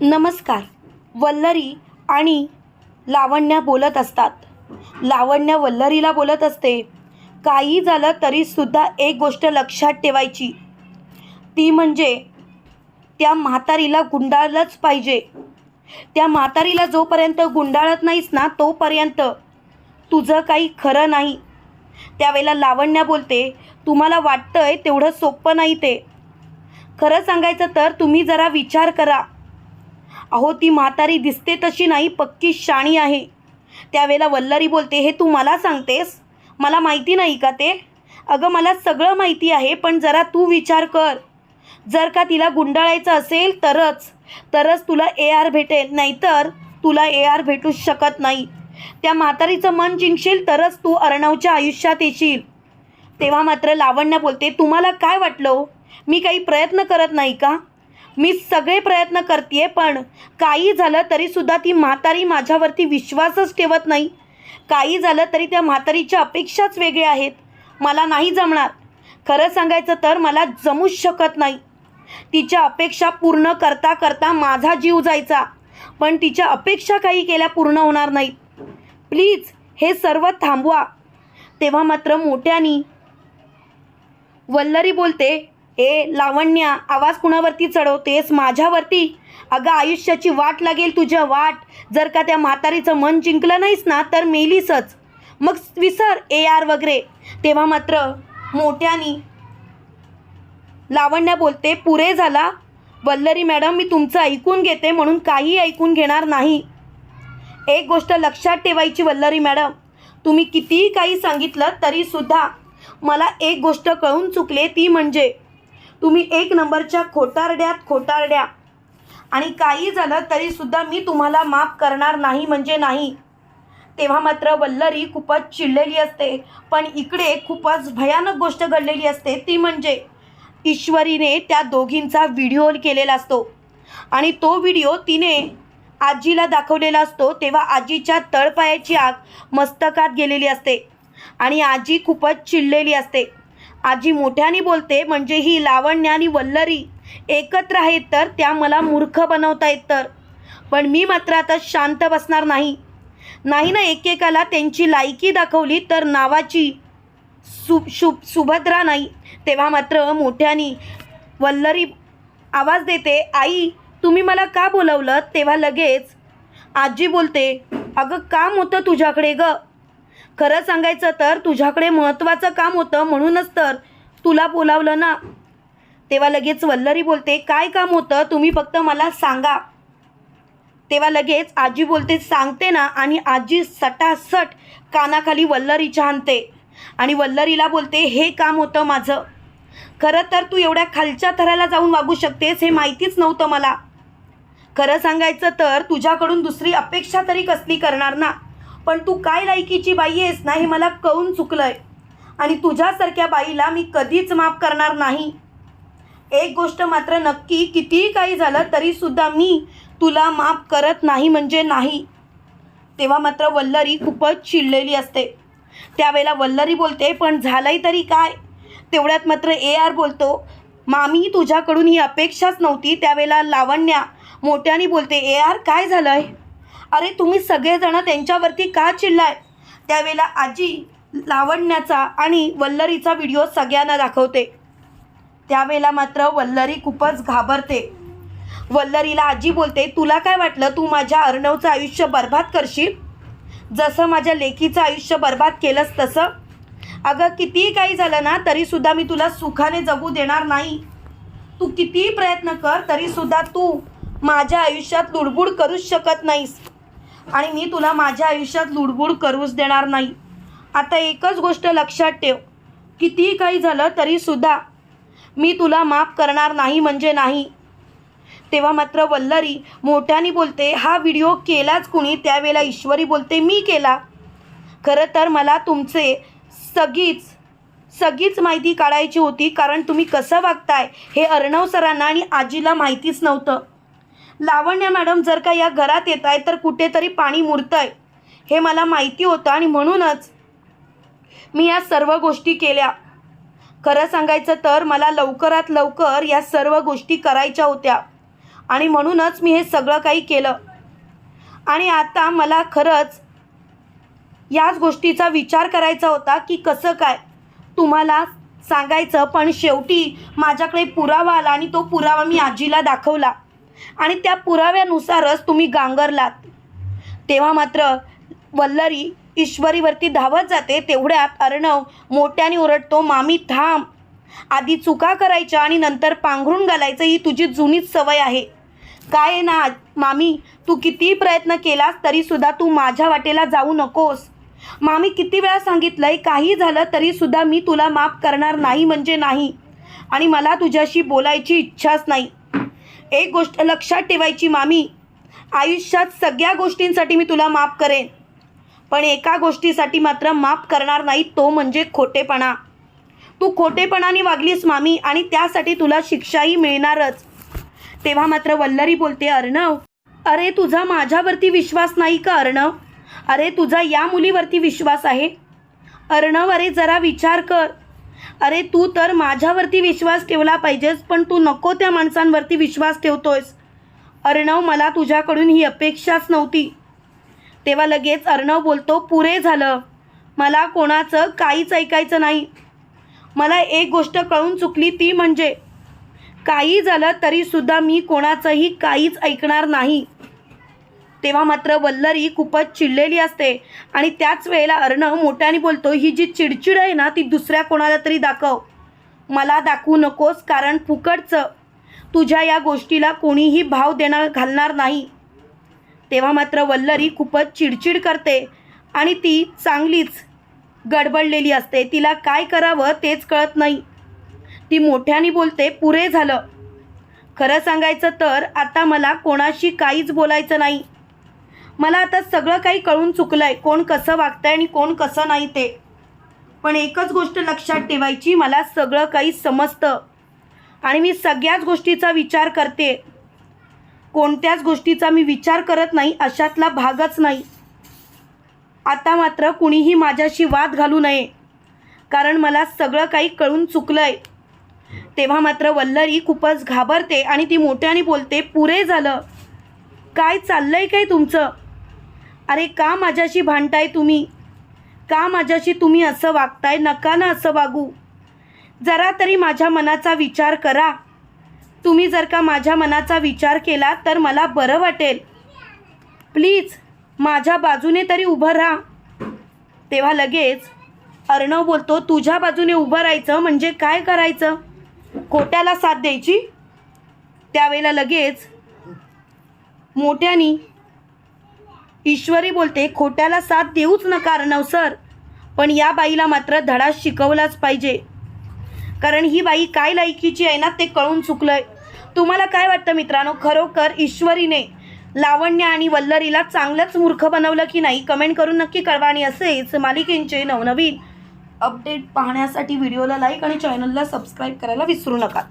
नमस्कार. वल्लरी आणि लावण्या बोलत असतात. लावण्या वल्लरीला बोलत असते. काही झालं तरीसुद्धा एक गोष्ट लक्षात ठेवायची. ती म्हणजे त्या म्हातारीला गुंडाळलंच पाहिजे. त्या म्हातारीला जोपर्यंत गुंडाळत नाहीस ना तोपर्यंत तुझं काही खरं नाही. त्यावेळेला लावण्या बोलते तुम्हाला वाटतंय तेवढं सोपं नाही ते. खरं सांगायचं तर तुम्ही जरा विचार करा. अहो ती म्हातारी दिसते तशी नाही पक्की शाणी आहे. त्यावेळेला वल्लरी बोलते हे तू मला सांगतेस? मला माहिती नाही का ते? अगं मला सगळं माहिती आहे पण जरा तू विचार कर. जर का तिला गुंडाळायचं असेल तरच तरच तुला ए आर भेटेल नाहीतर तुला ए आर भेटू शकत नाही. त्या म्हातारीचं मन जिंकशील तरच तू अर्णवच्या आयुष्यात येशील. तेव्हा मात्र लावण्या बोलते तुम्हाला काय वाटलं हो? मी काही प्रयत्न करत नाही का? मी सगळे प्रयत्न करते पण काही झालं तरीसुद्धा ती म्हातारी माझ्यावरती विश्वासच ठेवत नाही. काही झालं तरी त्या म्हातारीच्या अपेक्षाच वेगळ्या आहेत. मला नाही जमणार. खरं सांगायचं तर मला जमूच शकत नाही. तिच्या अपेक्षा पूर्ण करता करता माझा जीव जायचा पण तिच्या अपेक्षा काही केल्या पूर्ण होणार नाहीत. प्लीज हे सर्व थांबवा. तेव्हा मात्र मोठ्यानी वल्लरी बोलते ए लावण्या आवाज कुणावरती चढवतेस? माझ्यावरती? अगं आयुष्याची वाट लागेल तुझ्या वाट. जर का त्या म्हातारीचं मन जिंकलं नाहीस ना तर मेलीसच. मग विसर ए आर वगैरे. तेव्हा मात्र मोठ्यानी लावण्या बोलते पुरे झाला. वल्लरी मॅडम मी तुमचं ऐकून घेते म्हणून काही ऐकून घेणार नाही. एक गोष्ट लक्षात ठेवायची वल्लरी मॅडम. तुम्ही कितीही काही सांगितलं तरीसुद्धा मला एक गोष्ट कळून चुकले ती म्हणजे तुम्ही एक नंबरच्या खोटारड्यात खोटारड्या आणि काही झालं तरीसुद्धा मी तुम्हाला माफ करणार नाही म्हणजे नाही. तेव्हा मात्र वल्लरी खूपच चिडलेली असते. पण इकडे खूपच भयानक गोष्ट घडलेली असते. ती म्हणजे ईश्वरीने त्या दोघींचा व्हिडिओ केलेला असतो. आणि तो व्हिडिओ तिने आजीला दाखवलेला असतो. तेव्हा आजीच्या तळपायाची आग मस्तकात गेलेली असते. आणि आजी खूपच चिडलेली असते. आजी मोठ्याने बोलते म्हणजे ही लावण्य आणि वल्लरी एकत्र आहेत तर त्या मला मूर्ख बनवतायत तर. पण मी मात्र आता शांत बसणार नाही. नाही ना एकेकाला त्यांची लायकी दाखवली तर नावाची सु शु सुभद्रा नाही. तेव्हा मात्र मोठ्यानी वल्लरी आवाज देते आई तुम्ही मला का बोलवलं? तेव्हा लगेच आजी बोलते अगं काम होतं तुझ्याकडे ग. खरं सांगायचं तर तुझ्याकडे महत्त्वाचं काम होतं म्हणूनच तर तुला बोलावलं ना. तेव्हा लगेच वल्लरी बोलते काय काम होतं? तुम्ही फक्त मला सांगा. तेव्हा लगेच आजी बोलते सांगते ना. आणि आजी सटासट कानाखाली वल्लरीच्या आणते आणि वल्लरीला बोलते हे काम होतं माझं. खरं तर तू एवढ्या खालच्या थराला जाऊन वागू शकतेस हे माहितीच नव्हतं मला. खरं सांगायचं तर तुझ्याकडून दुसरी अपेक्षा तरी कसली करणार ना? पण तू काय लायकीची बाई आहेस ना हे मला कळून चुकलंय. आणि तुझ्यासारख्या बाईला मी कधीच माफ करणार नाही. एक गोष्ट मात्र नक्की कितीही काही झालं तरीसुद्धा मी तुला माफ करत नाही म्हणजे नाही. तेव्हा मात्र वल्लरी खूपच चिडलेली असते. त्यावेळेला वल्लरी बोलते पण झालंय तरी काय? तेवढ्यात मात्र ए आर बोलतो मामी तुझ्याकडून ही अपेक्षाच नव्हती. त्यावेळेला लावण्या मोठ्याने बोलते ए आर काय झालंय? अरे तुम्ही सगळेजण त्यांच्यावरती का चिडलाय? त्यावेळेला आजी लावण्याचा आणि वल्लरीचा व्हिडिओ सगळ्यांना दाखवते. त्यावेळेला मात्र वल्लरी खूपच घाबरते. वल्लरीला आजी बोलते तुला काय वाटलं तू माझ्या अर्णवचं आयुष्य बर्बाद करशील? जसं माझ्या लेकीचं आयुष्य बर्बाद केलंस तसं. अगं कितीही काही झालं ना तरीसुद्धा मी तुला सुखाने जगू देणार नाही. तू कितीही प्रयत्न कर तरीसुद्धा तू माझ्या आयुष्यात लुडबुड करूच शकत नाहीस. आणि मी तुला माझ्या आयुष्यात लुडबुड करूच देणार नाही. आता एकच गोष्ट लक्षात ठेव. कितीही काही झालं तरीसुद्धा मी तुला माफ करणार नाही म्हणजे नाही. तेव्हा मात्र वल्लरी मोठ्याने बोलते हा व्हिडिओ केलाच कुणी? त्यावेळेला ईश्वरी बोलते मी केला. खरं तर मला तुमचे सगळीच सगळीच माहिती काढायची होती कारण तुम्ही कसं वागताय हे अर्णव सरांना आणि आजीला माहितीच नव्हतं. लावण्या मॅडम जर का या घरात येत आहे तर कुठेतरी पाणी मुरतं आहे हे मला माहिती होतं आणि म्हणूनच मी या सर्व गोष्टी केल्या. खरं सांगायचं तर मला लवकरात लवकर या सर्व गोष्टी करायच्या होत्या. आणि म्हणूनच मी हे सगळं काही केलं. आणि आता मला खरंच याच गोष्टीचा विचार करायचा होता की कसं काय? तुम्हाला सांगायचं पण शेवटी माझ्याकडे पुरावा आला आणि तो पुरावा मी आजीला दाखवला. आणि त्या पुराव्यानुसारच तुम्ही गांगरलात. तेव्हा मात्र वल्लरी ईश्वरीवरती धावत जाते तेवढ्यात अर्णव मोठ्याने ओरडतो मामी थांब. आधी चुका करायच्या आणि नंतर पांघरून घालायचं ही तुझी जुनीच सवय आहे. काय आहे ना मामी तू कितीही प्रयत्न केलास तरीसुद्धा तू माझ्या वाटेला जाऊ नकोस. मामी किती वेळा सांगितलंय काही झालं तरीसुद्धा मी तुला माफ करणार नाही म्हणजे नाही. आणि मला तुझ्याशी बोलायची इच्छाच नाही. एक गोष्ट लक्षात ठेवायची मामी. आयुष्यात सगळ्या गोष्टींसाठी मी तुला माफ करेन. पण एका गोष्टीसाठी मात्र माफ करणार नाही तो म्हणजे खोटेपणा. तू खोटेपणाने वागलीस मामी आणि त्यासाठी तुला शिक्षाही मिळणारच. तेव्हा मात्र वल्लरी बोलते अर्णव अरे तुझा माझ्यावरती विश्वास नाही का अर्णव? अरे तुझा या मुलीवरती विश्वास आहे? अर्णव अरे जरा विचार कर. अरे तू तर माझ्यावरती विश्वास ठेवला पाहिजेस पण तू नको त्या माणसांवरती विश्वास ठेवतोयस. अर्णव मला तुझ्याकडून ही अपेक्षाच नव्हती. तेव्हा लगेच अर्णव बोलतो पुरे झालं. मला कोणाचं काहीच ऐकायचं नाही. मला एक गोष्ट कळून चुकली ती म्हणजे काही झालं तरीसुद्धा मी कोणाचंही काहीच ऐकणार नाही. तेव्हा मात्र वल्लरी खूपच चिडलेली असते. आणि त्याच वेळेला अर्णव मोठ्याने बोलतो ही जी चिडचिड आहे ना ती दुसऱ्या कोणाला तरी दाखव. मला दाखवू नकोस कारण फुकटचं. तुझ्या या गोष्टीला कोणीही भाव देणार घालणार नाही. तेव्हा मात्र वल्लरी खूपच चिडचिड करते आणि ती चांगलीच गडबडलेली असते. तिला काय करावं तेच कळत नाही. ती मोठ्याने बोलते पुरे झालं. खरं सांगायचं तर आता मला कोणाशी काहीच बोलायचं नाही. मला आता सगळं काही कळून चुकलं आहे कोण कसं वागतंय आणि कोण कसं नाही ते. पण एकच गोष्ट लक्षात ठेवायची मला सगळं काही समजतं. आणि मी सगळ्याच गोष्टीचा विचार करते. कोणत्याच गोष्टीचा मी विचार करत नाही अशातला भागच नाही. आता मात्र कुणीही माझ्याशी वाद घालू नये. कारण मला सगळं काही कळून चुकलं आहे तेव्हा मात्र वल्लरी खूपच घाबरते आणि ती मोठ्याने बोलते पुरे झालं. काय चाललं आहे काय तुमचं? अरे का माझ्याशी भांडताय तुम्ही? का माझ्याशी तुम्ही असं वागताय? नका ना असं वागू. जरा तरी माझ्या मनाचा विचार करा. तुम्ही जर का माझ्या मनाचा विचार केला तर मला बरं वाटेल. प्लीज माझ्या बाजूने तरी उभं राहा. तेव्हा लगेच अर्णव बोलतो तुझ्या बाजूने उभं राहायचं म्हणजे काय करायचं? खोट्याला साथ द्यायची? त्यावेळेला लगेच मोठ्यानी ईश्वरी बोलते खोट्याला साथ देऊच नका अर्णव सर. पण या बाईला मात्र धडा शिकवलाच पाहिजे. कारण ही बाई काय लायकीची आहे ना ते कळून चुकलंय. तुम्हाला काय वाटतं मित्रांनो? खरोखर ईश्वरीने लावण्य आणि वल्लरीला चांगलंच मूर्ख बनवलं की नाही? कमेंट करून नक्की कळवा आणि असेच मालिकेंचे नवनवीन अपडेट पाहण्यासाठी व्हिडिओला लाईक आणि चॅनलला सबस्क्राईब करायला विसरू नका.